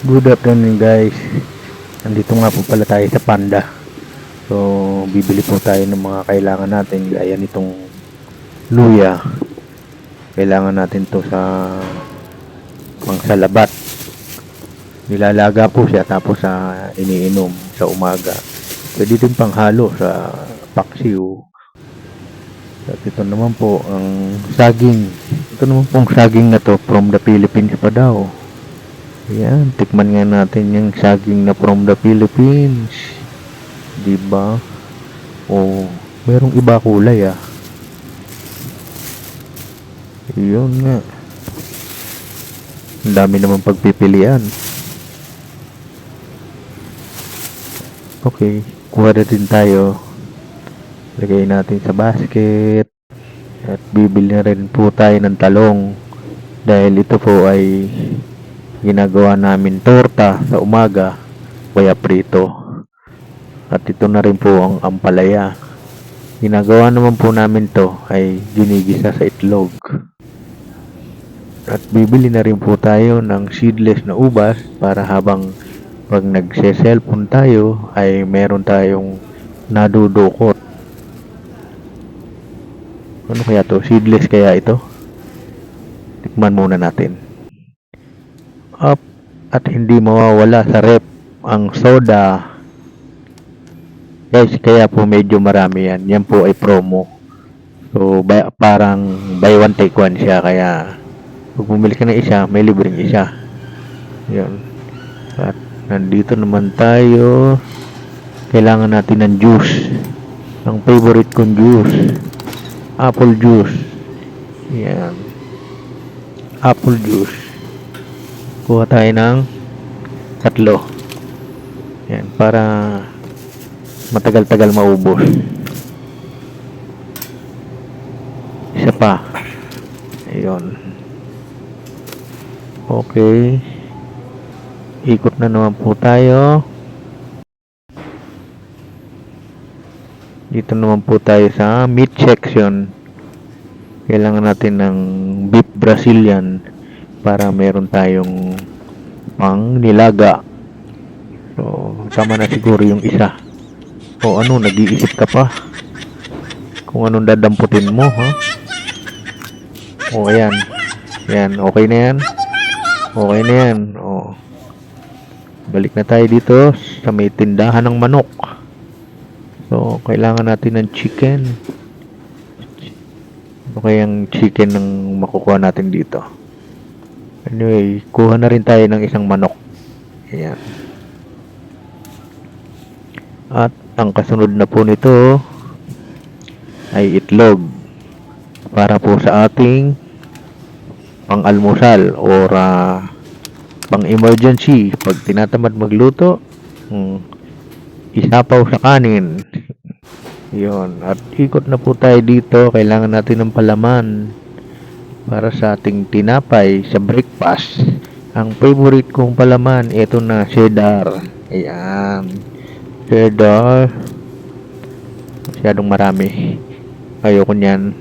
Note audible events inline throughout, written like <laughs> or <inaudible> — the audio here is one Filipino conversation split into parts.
Good afternoon guys. Nandito nga po pala tayo sa Panda. So, bibili po tayo ng mga kailangan natin gaya nitong luya. Kailangan natin to sa pangsalabat. Nilalaga po siya tapos sa iniinom sa umaga. Pwede din panghalo sa paksiw. At ito naman po ang saging. Ito naman pong saging na to from the Philippines pa daw. Ayan, tikman nga natin yung saging na from the Philippines. Diba? O, merong iba kulay ah. Yun nga. Ang dami naman pagpipilian. Okay, kuha na din tayo. Lagay natin sa basket. At bibili na rin po tayo ng talong. Dahil ito po ay ginagawa namin torta sa umaga kaya prito. At ito na rin po ang ampalaya. Ginagawa naman po namin to ay ginigisa sa itlog. At bibili na rin po tayo ng seedless na ubas para habang pag nagse-cellphone tayo ay meron tayong nadudukot. Ano kaya to? Seedless kaya ito? Tikman muna natin up at hindi mawawala sa rep ang soda. Guys kaya po medyo marami yan. Yan po ay promo. So by, parang buy one take one siya. Kaya pag bumili ka ng isa may libreng isa. Yun. At nandito naman tayo. Kailangan natin ng juice. Ang favorite kong juice apple juice. Yan. Apple juice kuha tayo ng tatlo. Yan para matagal-tagal maubos isa pa. Ayun. Okay. Ikot na naman po tayo. Dito naman po tayo sa meat section kailangan natin ng beef brazilian para meron tayong pang nilaga. So, tama na siguro yung isa. O ano, nag-iisip ka pa? Kung anong dadamputin mo, ha? O, ayan. Ayan, okay na yan. Okay na yan. O. Balik na tayo dito sa may tindahan ng manok. So, kailangan natin ng chicken. Okay ang chicken ng makukuha natin dito. Anyway, kuha na rin tayo ng isang manok. Ayan. At ang kasunod na po nito ay itlog para po sa ating pang-almusal or ah, pang-emergency. Pag tinatamad magluto hmm, isapaw sa kanin. <laughs> Yon at ikot na po tayo dito. Kailangan natin ng palaman para sa ating tinapay sa breakfast. Ang favorite kong palaman, ito na, cheddar. Ayan. Cheddar. Masyadong marami. Ayoko niyan.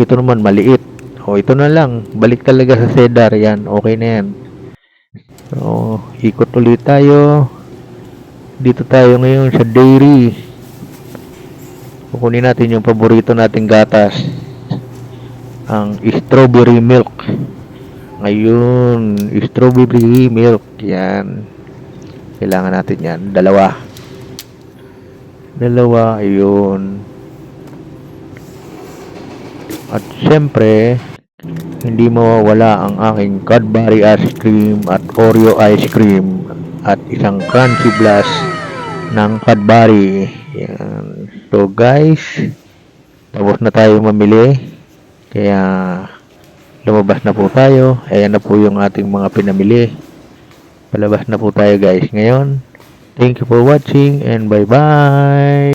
Ito naman, maliit. O, ito na lang. Balik talaga sa cheddar. Yan, okay na yan. So, ikot ulit tayo. Dito tayo ngayon sa dairy. Kukunin natin yung paborito nating gatas ang strawberry milk. Ayun, strawberry milk. Yan. Kailangan natin yan. Dalawa. Dalawa, ayun. At syempre, hindi mawawala ang aking Cadbury ice cream at Oreo ice cream at isang crunchy blast ng Cadbury. Yan. So guys, tapos na tayo mamili. Kaya lumabas na po tayo. Ayan na po yung ating mga pinamili. Palabas na po tayo guys ngayon. Thank you for watching and bye bye.